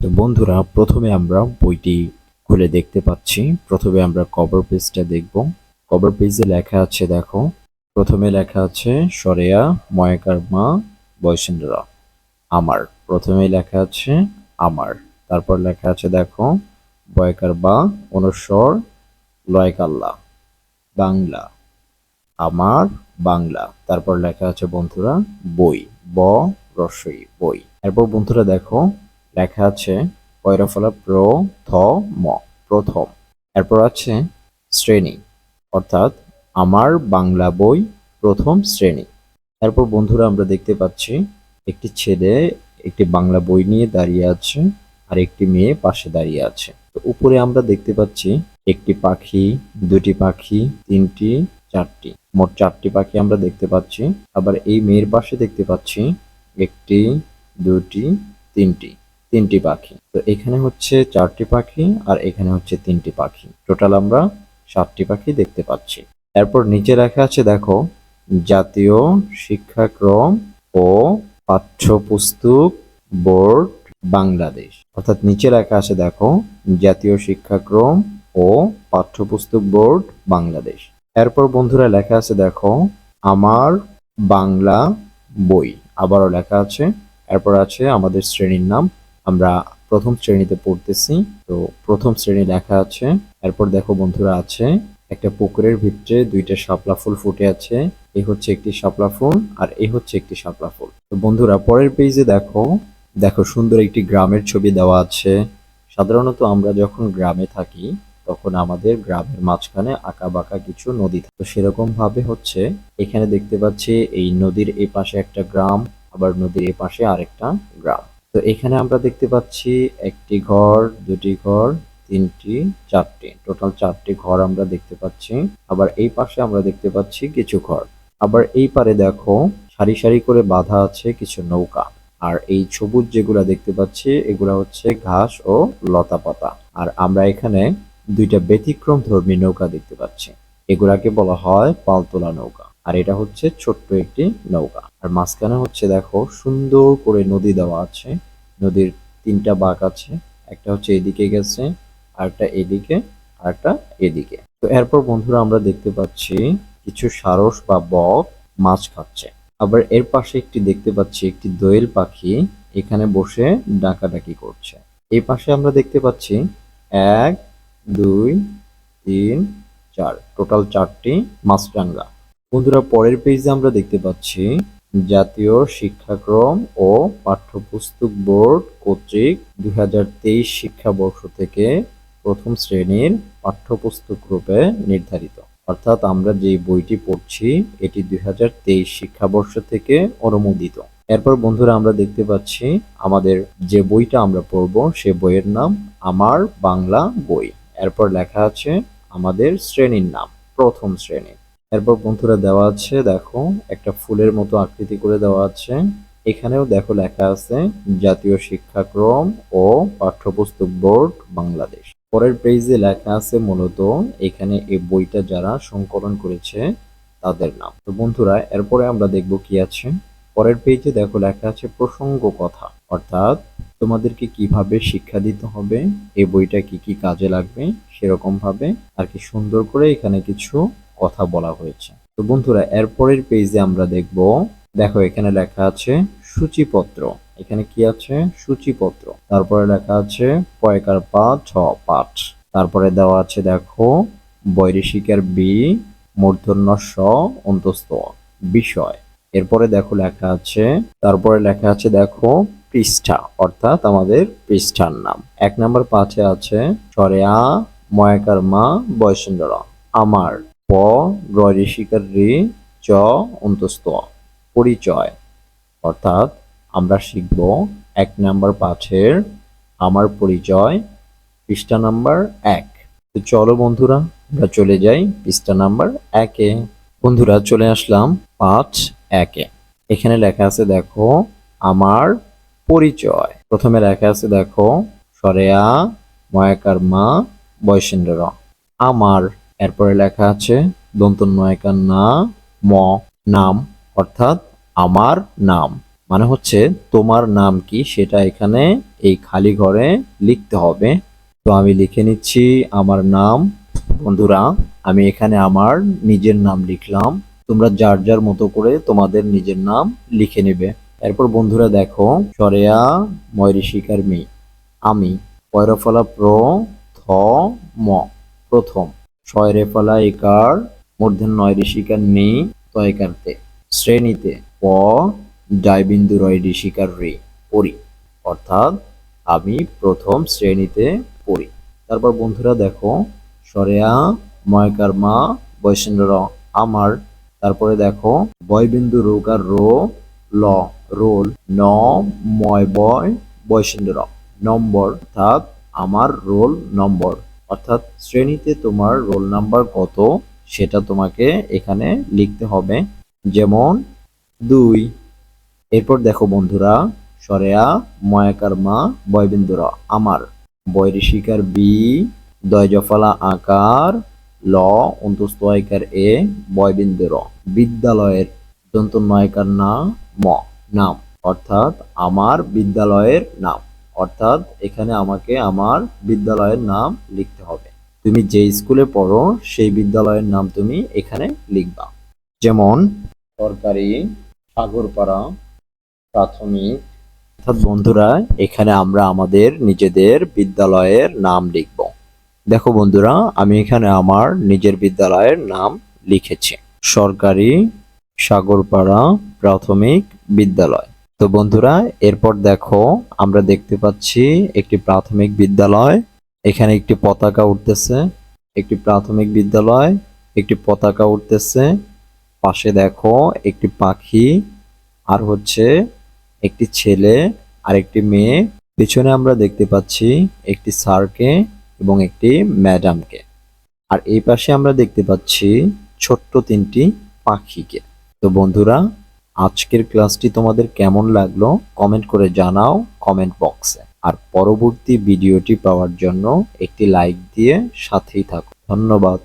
তো বন্ধুরা, প্রথমে আমরা বইটি খুলে দেখতে পাচ্ছি। প্রথমে আমরা কভার পেজটা দেখব। কভার পেজে লেখা আছে, দেখো। প্রথমে লেখা আছে, সরেয়া ময়াকার মা বয়সেন্দ্রা আমার। প্রথমে লেখা আছে, আমার। তারপর লেখা আছে, দেখো বয়কার বা অনুস্বর লয়কাল্লা, বাংলা, আমার বাংলা। তারপর লেখা আছে, বন্ধুরা, বই, ব, রসই, বই। এরপর বন্ধুরা, দেখো লেখা আছে পয়রাফলা প্র, থ, ম, প্রথম। এরপর আছে শ্রেণি, অর্থাৎ আমার বাংলা বই প্রথম শ্রেণি। এরপর বন্ধুরা আমরা দেখতে পাচ্ছি একটি ছেলে একটি বাংলা বই নিয়ে দাঁড়িয়ে আছে আর একটি মেয়ে পাশে দাঁড়িয়ে আছে। উপরে আমরা দেখতে পাচ্ছি একটি পাখি, দুটি পাখি, তিনটি, চারটি। মোট চারটি পাখি আমরা দেখতে পাচ্ছি। আবার এই মেয়ের পাশে দেখতে পাচ্ছি একটি, দুটি, তিনটি। তিনটি পাখি। তো এখানে হচ্ছে চারটি পাখি আর এখানে হচ্ছে তিনটি পাখি। টোটাল আমরা সাতটি পাখি দেখতে পাচ্ছি। এরপর নিচে লেখা আছে, দেখো, জাতীয় শিক্ষাক্রম ও পাঠ্যপুস্তক বোর্ড বাংলাদেশ। অর্থাৎ নিচে লেখা আছে, দেখো, জাতীয় শিক্ষাক্রম ও পাঠ্যপুস্তক বোর্ড বাংলাদেশ। এরপর বন্ধুরা লেখা আছে, দেখো, আমার বাংলা বই। আবারও লেখা আছে, এরপর আছে আমাদের শ্রেণির নাম আমরা প্রথম শ্রেণীতে পড়তেছি। তো প্রথম শ্রেণি লেখা আছে। এরপর দেখো বন্ধুরা আছে, একটা পুকুরের ভিতরে দুইটা শাপলা ফুল ফুটে আছে। এই হচ্ছে একটি শাপলা ফুল আর এই হচ্ছে একটি শাপলা ফুল। তো বন্ধুরা, পরের পেজে দেখো দেখো সুন্দর একটি গ্রামের ছবি দেওয়া আছে। সাধারণত আমরা যখন গ্রামে থাকি, তখন আমাদের গ্রামের মাঝখানে আঁকা বাঁকা কিছু নদী থাকে। তো সেরকম ভাবে হচ্ছে, এখানে দেখতে পাচ্ছি এই নদীর এই পাশে একটা গ্রাম, আবার নদীর এই পাশে আরেকটা গ্রাম। তো এখানে আমরা দেখতে পাচ্ছি একটি ঘর, দুটি ঘর, তিনটি, চারটি। টোটাল চারটি ঘর আমরা দেখতে পাচ্ছি। আবার এই পাশে আমরা দেখতে পাচ্ছি কিছু ঘর। আবার এই পারে দেখো, সারি সারি করে বাঁধা আছে কিছু নৌকা। আর এই সবুজ যেগুলা দেখতে পাচ্ছি, এগুলা হচ্ছে ঘাস ও লতা পাতা। আর আমরা এখানে দুইটা ব্যতিক্রম ধর্মী নৌকা দেখতে পাচ্ছি। এগুলাকে বলা হয় পালতোলা নৌকা। আর এটা হচ্ছে ছোট্ট একটি নৌকা। আর মাঝখানে হচ্ছে দেখো সুন্দর করে নদী দেওয়া আছে। নদীর তিনটা বাঁক আছে। একটা হচ্ছে এদিকে গেছে, আরেকটা এদিকে আরেকটা এদিকে। তো এরপর বন্ধুরা আমরা দেখতে পাচ্ছি কিছু সারস বা বক মাছ খাচ্ছে। আবার এর পাশে একটি দেখতে পাচ্ছি একটি দোয়েল পাখি এখানে বসে ডাকাডাকি করছে। এই পাশে আমরা দেখতে পাচ্ছি এক, দুই, তিন, চার। টোটাল চারটি মাছ মাছরাঙ্গা বন্ধুরা, পরের পেজে আমরা দেখতে পাচ্ছি, জাতীয় শিক্ষাক্রম ও পাঠ্যপুস্তক বোর্ড কর্তৃক দুই হাজার তেইশ শিক্ষাবর্ষ থেকে প্রথম শ্রেণির পাঠ্যপুস্তক রূপে নির্ধারিত। অর্থাৎ আমরা যে বইটি পড়ছি, এটি দুই হাজার তেইশ শিক্ষাবর্ষ থেকে অনুমোদিত। এরপর বন্ধুরা, আমরা দেখতে পাচ্ছি, আমাদের যে বইটা আমরা পড়ব, সে বইয়ের নাম আমার বাংলা বই। এরপর লেখা আছে, আমাদের শ্রেণির নাম, প্রথম শ্রেণি। এরপর বন্ধুরা দেওয়া আছে, দেখো, একটা ফুলের মতো আকৃতি করে দেওয়া আছে। এখানেও দেখো লেখা আছে, জাতীয় শিক্ষাক্রম ও পাঠ্যপুস্তক বোর্ড বাংলাদেশ। পরের পেজে লেখা আছে মূলত, এখানে এই বইটা যারা সংকলন করেছে, তাদের নাম। তো বন্ধুরা, এরপরে আমরা দেখব কি আছে। পরের পেজে দেখো লেখা আছে প্রসঙ্গ কথা, অর্থাৎ তোমাদেরকে কীভাবে শিক্ষা দিতে হবে, এই বইটা কি কি কাজে লাগবে সেরকম ভাবে আর কি সুন্দর করে এখানে কিছু কথা বলা হয়েছে। তো বন্ধুরা, এরপরের পেজে আমরা দেখব, দেখো এখানে লেখা আছে সূচিপত্র। এখানে কি আছে? সূচিপত্র। তারপরে লেখা আছে পয়কার পা, ছ, পাঠ। তারপরে দেওয়া আছে, দেখো, বৈদেশিকার বি মূর্ধন্য স অন্তস্থ, বিষয়। এরপরে দেখো লেখা আছে, তারপরে লেখা আছে, দেখো, পৃষ্ঠা, অর্থাৎ আমাদের পৃষ্ঠার নাম। এক নম্বর পাঁচে আছে সরেয়া ময়াকার মা বয়সেন্দ্র আমার। প রি চ, অন্তস্থ, পরিচয়। অর্থাৎ আমরা শিখব এক নাম্বার পাঠের আমার পরিচয়, পৃষ্ঠা নাম্বার এক। তো চলো বন্ধুরা, আমরা চলে যাই পৃষ্ঠা নাম্বার একে। বন্ধুরা, চলে আসলাম পাঠ একে। এখানে লেখা আছে, দেখো, আমার পরিচয়। প্রথমে লেখা আছে, দেখো, সরেয়া ময়াকার মা বয়সেন্দ্র আমার এরপরে লেখা আছে দন্ত নয়কার না ম, নাম, অর্থাৎ আমার নাম। মানে হচ্ছে তোমার নাম কি সেটা এখানে এই খালি ঘরে লিখতে হবে। তো আমি লিখে নিচ্ছি আমার নাম। বন্ধুরা, আমি এখানে আমার নিজের নাম লিখলাম। তোমরা যার যার মতো করে তোমাদের নিজের নাম লিখে নেবে। এরপর বন্ধুরা দেখো, সরেয়া ময়রি মি আমি পয়রফলা প্র থ ম, প্রথম। ছয় ফলা একার, মূর্ধন্য নয় ঋষিকার নি তয়কারতে শ্রেণীতে প, ডাইবিন্দু রয় ঋষিকার রে, পড়ি। অর্থাৎ আমি প্রথম শ্রেণীতে পড়ি। তারপর বন্ধুরা দেখো, সরেয়া ময়কার মা বৈষ্ণব র আমার। তারপরে দেখো, বয়বিন্দু, রোকার, রো, ল, রোল, ন, ময়, বয় বৈষ্ণব র নম্বর। অর্থাৎ আমার রোল নম্বর। অর্থাৎ শ্রেণীতে তোমার রোল নাম্বার কত, সেটা তোমাকে এখানে লিখতে হবে। যেমন, দুই। এরপর দেখো বন্ধুরা, সরেয়া ময়াকার মা বয়বিন্দুরা, আমার। বৈরিশিকার বি, দয়জফলা আকার, ল অন্তস্তয়কার এ, বয়বিন্দুর। বিদ্যালয়ের দন্ত নয়কার না, ম, নাম। অর্থাৎ আমার বিদ্যালয়ের নাম। অর্থাৎ এখানে আমাকে আমার বিদ্যালয়ের নাম লিখতে হবে। তুমি যে স্কুলে পড়ো, সেই বিদ্যালয়ের নাম তুমি এখানে লিখবা। যেমন, সরকারি সাগরপাড়া প্রাথমিক। অর্থাৎ বন্ধুরা, এখানে আমরা আমাদের নিজেদের বিদ্যালয়ের নাম লিখব। দেখো বন্ধুরা, আমি এখানে আমার নিজের বিদ্যালয়ের নাম লিখেছি। সরকারি সাগরপাড়া প্রাথমিক বিদ্যালয়। তো বন্ধুরা, এরপর দেখো, আমরা দেখতে পাচ্ছি একটি প্রাথমিক বিদ্যালয়। এখানে একটি পতাকা উঠতেছে, একটি প্রাথমিক বিদ্যালয়, একটি পতাকা উঠতেছে। পাশে দেখো, একটি পাখি, আর হচ্ছে একটি ছেলে, আর একটি মেয়ে। পেছনে আমরা দেখতে পাচ্ছি একটি স্যারকে এবং একটি ম্যাডামকে। আর এই পাশে আমরা দেখতে পাচ্ছি ছোট্ট তিনটি পাখিকে। তো বন্ধুরা আজকের ক্লাসটি তোমাদের কেমন লাগল কমেন্ট করে জানাও কমেন্ট বক্সে। আর পরবর্তী ভিডিওটি পাওয়ার জন্য একটি লাইক দিয়ে সাথেই থাকো। ধন্যবাদ।